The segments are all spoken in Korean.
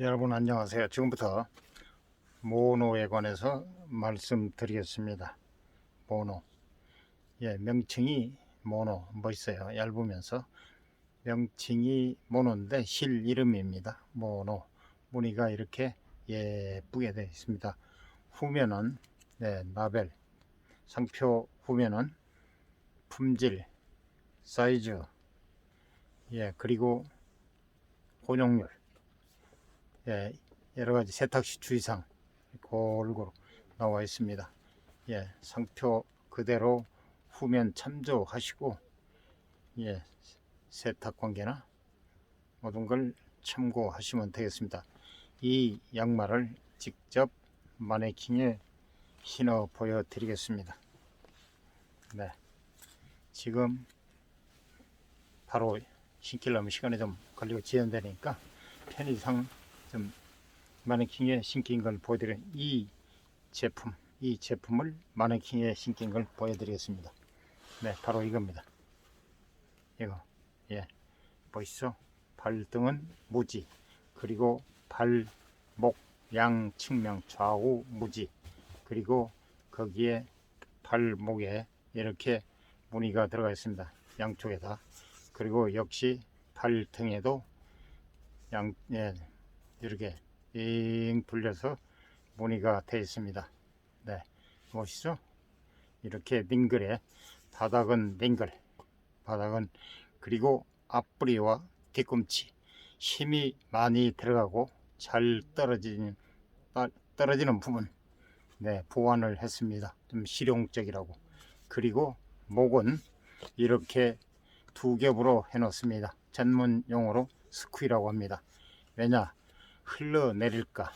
여러분 안녕하세요. 지금부터 모노에 관해서 말씀드리겠습니다. 모노. 예, 명칭이 모노 멋있어요. 얇으면서 명칭이 모노인데 실 이름입니다. 모노. 무늬가 이렇게 예쁘게 되어 있습니다. 후면은 네, 라벨 상표 후면은 품질, 사이즈, 예 그리고 혼용률 예, 여러 가지 세탁시 주의사항 골고루 나와 있습니다. 예, 상표 그대로 후면 참조하시고 예, 세탁 관계나 모든 걸 참고하시면 되겠습니다. 이 양말을 직접 마네킹에 신어 보여 드리겠습니다. 네. 지금 바로 신기려면 시간이 좀 걸리고 지연되니까 편의상 좀 마네킹에 신긴 걸 보여드려 이 제품 이 제품을 마네킹에 신긴 걸 보여드리겠습니다. 네 바로 이겁니다. 이거 예. 보이시죠? 발등은 무지 그리고 발목 양 측면 좌우 무지 그리고 거기에 발목에 이렇게 무늬가 들어가 있습니다. 양쪽에 다. 그리고 역시 발등에도 양 예, 이렇게 잉 불려서 무늬가 되어 있습니다. 네, 멋있죠? 이렇게 링글에 바닥은 링글, 바닥은 그리고 앞부리와 뒤꿈치 힘이 많이 들어가고 잘 떨어지는 아, 떨어지는 부분 네 보완을 했습니다. 좀 실용적이라고 그리고 목은 이렇게 두 겹으로 해놓습니다. 전문 용어로 스퀴라고 합니다. 왜냐 흘러내릴까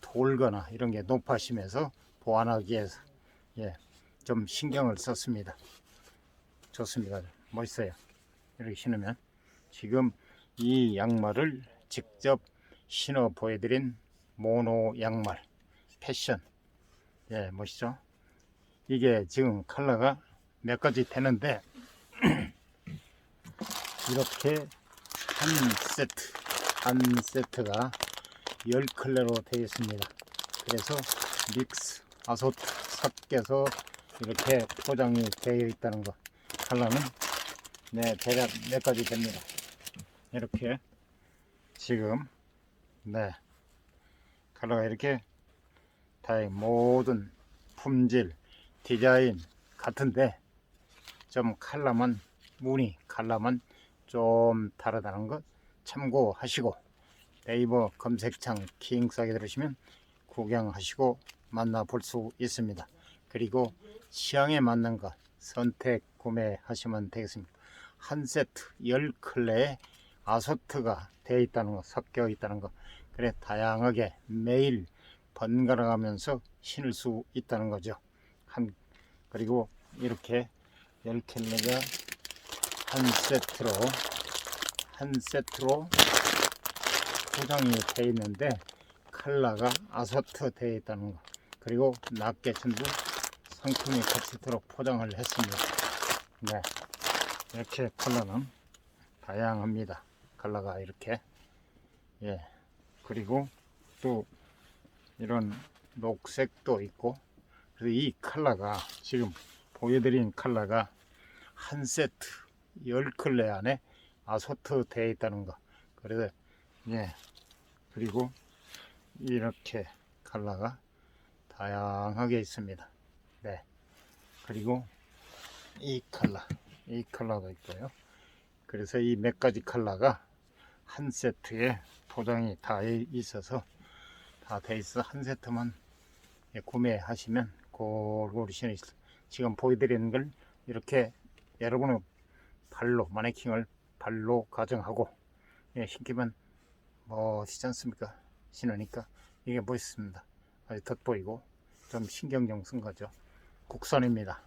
돌거나 이런 게 높아지면서 보완하기 위해서 예, 좀 신경을 썼습니다. 좋습니다. 멋있어요. 이렇게 신으면 지금 이 양말을 직접 신어 보여드린 모노 양말 패션 예 멋있죠? 이게 지금 컬러가 몇 가지 되는데 이렇게 한 세트 한 세트가 10클레로 되어 있습니다. 그래서 믹스 아소트 섞여서 이렇게 포장이 되어 있다는 거 컬러는 네 대략 몇 가지 됩니다. 이렇게 지금 네 컬러가 이렇게 다행 모든 품질 디자인 같은데 좀 컬러만 무늬 컬러만 좀 다르다는 것 참고하시고 네이버 검색창 킹싸게 들으시면 구경하시고 만나볼 수 있습니다. 그리고 취향에 맞는 것 선택 구매하시면 되겠습니다. 한 세트 10클레에 아소트가 되어 있다는 거 섞여 있다는 거 그래 다양하게 매일 번갈아 가면서 신을 수 있다는 거죠. 한 그리고 이렇게 10켤레가 한 세트로 한 세트로 포장이 되어 있는데 컬러가 아소트 되어 있다는 거. 그리고 낱개 전부 상품이 같이 들어 포장을 했습니다. 네. 이렇게 컬러는 다양합니다. 컬러가 이렇게. 예. 그리고 또 이런 녹색도 있고. 그래서 이 컬러가 지금 보여드린 컬러가 한 세트 10클레 안에 아소트 되어 있다는 거. 그래서 예. 그리고 이렇게 컬러가 다양하게 있습니다. 네. 그리고 이 컬러 이 컬러도 있고요. 그래서 이 몇 가지 컬러가 한 세트에 포장이 다 있어서 다 돼 있어. 한 세트만 예, 구매하시면 골고루 신을 지금 보여드리는 걸 이렇게 여러분의 발로 마네킹을 발로 가정하고 예, 신기면 멋있지 않습니까? 신으니까 이게 멋있습니다. 아주 덧보이고 좀 신경용 쓴 거죠. 국산입니다.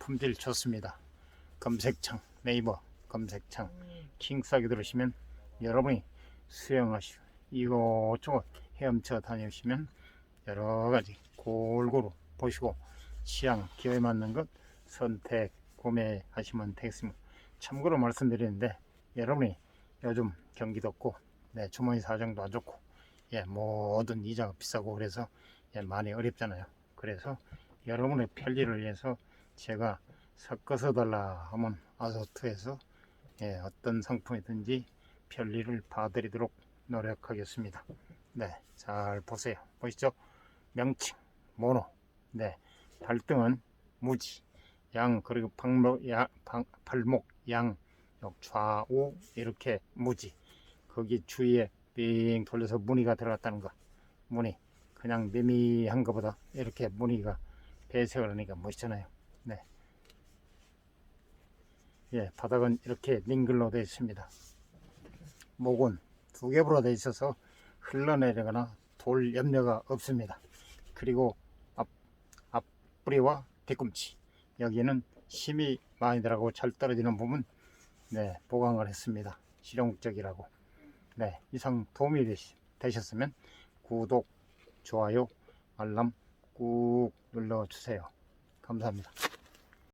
품질 좋습니다. 검색창 네이버 검색창 킹싸게 들으시면 여러분이 수영하시고 이곳저곳 헤엄쳐 다니시면 여러 가지 골고루 보시고 취향 기호에 맞는 것 선택 구매하시면 되겠습니다. 참고로 말씀드리는데 여러분이 요즘 경기도 없고 네, 주머니 사정도 안 좋고 예, 모든 이자가 비싸고 그래서 예, 많이 어렵잖아요. 그래서 여러분의 편리를 위해서 제가 섞어서 달라 하면 아소트에서 예, 어떤 상품이든지 편리를 봐드리도록 노력하겠습니다. 네, 잘 보세요. 보시죠? 명칭, 모노, 네, 발등은 무지, 양 그리고 발목, 야, 방- 발목, 양, 요 좌우 이렇게 무지. 거기 주위에 빙 돌려서 무늬가 들어갔다는 거. 무늬. 그냥 매미한 것보다 이렇게 무늬가 배색을 하니까 멋있잖아요. 네. 예, 바닥은 이렇게 링글로 되어 있습니다. 목은 두 겹으로 되어 있어서 흘러내리거나 돌 염려가 없습니다. 그리고 앞, 앞뿌리와 뒤꿈치 여기는 힘이 많이 들어가고 잘 떨어지는 부분 네, 보강을 했습니다. 실용적이라고. 네, 이상 도움이 되시, 되셨으면 구독, 좋아요, 알람 꾹 눌러주세요. 감사합니다.